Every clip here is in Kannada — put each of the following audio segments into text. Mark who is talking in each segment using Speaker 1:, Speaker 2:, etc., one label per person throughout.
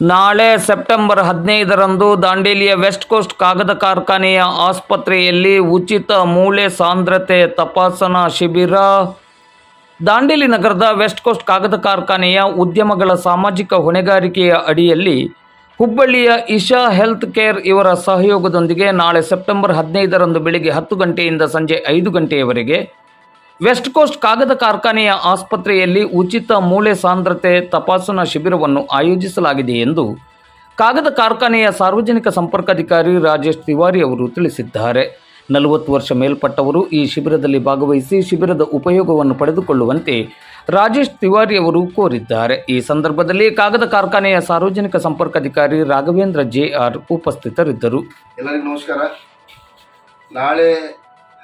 Speaker 1: ನಾಳೆ ಸೆಪ್ಟೆಂಬರ್ ಹದಿನೈದರಂದು ದಾಂಡೇಲಿಯ ವೆಸ್ಟ್ ಕೋಸ್ಟ್ ಕಾಗದ ಕಾರ್ಖಾನೆಯ ಆಸ್ಪತ್ರೆಯಲ್ಲಿ ಉಚಿತ ಮೂಳೆ ಸಾಂದ್ರತೆ ತಪಾಸಣಾ ಶಿಬಿರ. ದಾಂಡೇಲಿ ನಗರದ ವೆಸ್ಟ್ ಕೋಸ್ಟ್ ಕಾಗದ ಕಾರ್ಖಾನೆಯ ಉದ್ಯಮಗಳ ಸಾಮಾಜಿಕ ಹೊಣೆಗಾರಿಕೆಯ ಅಡಿಯಲ್ಲಿ ಹುಬ್ಬಳ್ಳಿಯ ಇಶಾ ಹೆಲ್ತ್ ಕೇರ್ ಇವರ ಸಹಯೋಗದೊಂದಿಗೆ ನಾಳೆ ಸೆಪ್ಟೆಂಬರ್ ಹದಿನೈದರಂದು ಬೆಳಿಗ್ಗೆ ಹತ್ತು ಗಂಟೆಯಿಂದ ಸಂಜೆ ಐದು ಗಂಟೆಯವರೆಗೆ ವೆಸ್ಟ್ ಕೋಸ್ಟ್ ಕಾಗದ ಕಾರ್ಖಾನೆಯ ಆಸ್ಪತ್ರೆಯಲ್ಲಿ ಉಚಿತ ಮೂಳೆ ಸಾಂದ್ರತೆ ತಪಾಸಣಾ ಶಿಬಿರವನ್ನು ಆಯೋಜಿಸಲಾಗಿದೆ ಎಂದು ಕಾಗದ ಕಾರ್ಖಾನೆಯ ಸಾರ್ವಜನಿಕ ಸಂಪರ್ಕಾಧಿಕಾರಿ ರಾಜೇಶ್ ತಿವಾರಿ ಅವರು ತಿಳಿಸಿದ್ದಾರೆ. ನಲವತ್ತು ವರ್ಷ ಮೇಲ್ಪಟ್ಟವರು ಈ ಶಿಬಿರದಲ್ಲಿ ಭಾಗವಹಿಸಿ ಶಿಬಿರದ ಉಪಯೋಗವನ್ನು ಪಡೆದುಕೊಳ್ಳುವಂತೆ ರಾಜೇಶ್ ತಿವಾರಿ ಅವರು ಕೋರಿದ್ದಾರೆ. ಈ ಸಂದರ್ಭದಲ್ಲಿ ಕಾಗದ ಕಾರ್ಖಾನೆಯ ಸಾರ್ವಜನಿಕ ಸಂಪರ್ಕಾಧಿಕಾರಿ ರಾಘವೇಂದ್ರ ಜೆ ಆರ್ ಉಪಸ್ಥಿತರಿದ್ದರು.
Speaker 2: ಎಲ್ಲರಿಗೂ ನಮಸ್ಕಾರ. ನಾಳೆ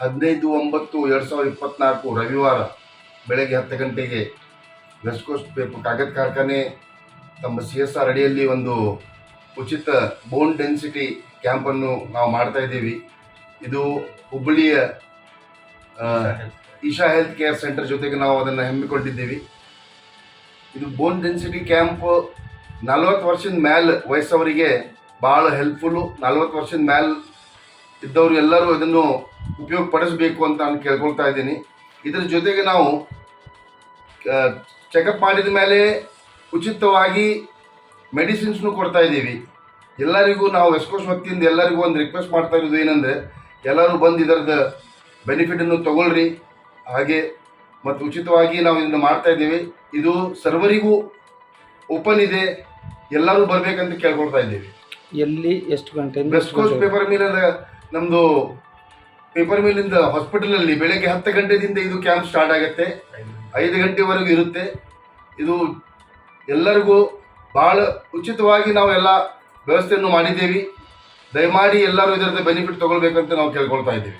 Speaker 2: ಹದಿನೈದು ಒಂಬತ್ತು ಎರಡು ಸಾವಿರದ ಇಪ್ಪತ್ನಾಲ್ಕು ರವಿವಾರ ಬೆಳಗ್ಗೆ ಹತ್ತು ಗಂಟೆಗೆ ವೆಸ್ಟ್ ಪೇಪರ್ ಕಾಗದ ಕಾರ್ಖಾನೆ ತಮ್ಮ ಸಿ ಎಸ್ ಆರ್ ಅಡಿಯಲ್ಲಿ ಒಂದು ಉಚಿತ ಬೋನ್ ಡೆನ್ಸಿಟಿ ಕ್ಯಾಂಪನ್ನು ನಾವು ಮಾಡ್ತಾ ಇದ್ದೀವಿ. ಇದು ಹುಬ್ಬಳ್ಳಿಯ ಈಶಾ ಹೆಲ್ತ್ ಕೇರ್ ಸೆಂಟರ್ ಜೊತೆಗೆ ನಾವು ಅದನ್ನು ಹಮ್ಮಿಕೊಂಡಿದ್ದೀವಿ. ಇದು ಬೋನ್ ಡೆನ್ಸಿಟಿ ಕ್ಯಾಂಪ್ ನಲ್ವತ್ತು ವರ್ಷದ ಮ್ಯಾಲ ವಯಸ್ಸವರಿಗೆ ಭಾಳ ಹೆಲ್ಪ್ಫುಲ್ಲು ನಲ್ವತ್ತು ವರ್ಷದ ಮ್ಯಾಲ ಇದ್ದವರು ಎಲ್ಲರೂ ಇದನ್ನು ಉಪಯೋಗ ಪಡಿಸಬೇಕು ಅಂತ ನಾನು ಕೇಳ್ಕೊಳ್ತಾ ಇದ್ದೀನಿ. ಇದರ ಜೊತೆಗೆ ನಾವು ಚೆಕಪ್ ಮಾಡಿದ ಮೇಲೆ ಉಚಿತವಾಗಿ ಮೆಡಿಸಿನ್ಸ್ನು ಕೊಡ್ತಾ ಇದ್ದೀವಿ. ಎಲ್ಲರಿಗೂ ನಾವು ಎಸ್ಕೋಸ್ ವತಿಯಿಂದ ಎಲ್ಲರಿಗೂ ಒಂದು ರಿಕ್ವೆಸ್ಟ್ ಮಾಡ್ತಾ ಇರೋದು ಏನಂದರೆ ಎಲ್ಲರೂ ಬಂದು ಇದರದ ಬೆನಿಫಿಟನ್ನು ತಗೊಳ್ರಿ. ಹಾಗೆ ಮತ್ತು ಉಚಿತವಾಗಿ ನಾವು ಇದನ್ನು ಮಾಡ್ತಾ ಇದ್ದೀವಿ. ಇದು ಸರ್ವರಿಗೂ ಓಪನ್ ಇದೆ. ಎಲ್ಲರೂ ಬರಬೇಕಂತ ಕೇಳ್ಕೊಳ್ತಾ ಇದ್ದೀವಿ.
Speaker 1: ಎಲ್ಲಿ ಎಷ್ಟು
Speaker 2: ಗಂಟೆ ಎಸ್ಕೋಸ್ ಪೇಪರ್ ಮೇಲೆ ನಮ್ಮದು ಪೇಪರ್ ಮಿಲ್ಲಿಂದ ಹಾಸ್ಪಿಟಲಲ್ಲಿ ಬೆಳಗ್ಗೆ ಹತ್ತು ಗಂಟೆದಿಂದ ಇದು ಕ್ಯಾಂಪ್ ಸ್ಟಾರ್ಟ್ ಆಗುತ್ತೆ. ಐದು ಗಂಟೆವರೆಗೂ ಇರುತ್ತೆ. ಇದು ಎಲ್ಲರಿಗೂ ಭಾಳ ಉಚಿತವಾಗಿ ನಾವು ಎಲ್ಲ ವ್ಯವಸ್ಥೆಯನ್ನು ಮಾಡಿದ್ದೀವಿ. ದಯಮಾಡಿ ಎಲ್ಲರೂ ಇದರದ ಬೆನಿಫಿಟ್ ತಗೊಳ್ಬೇಕಂತ ನಾವು ಕೇಳ್ಕೊಳ್ತಾ ಇದ್ದೀವಿ.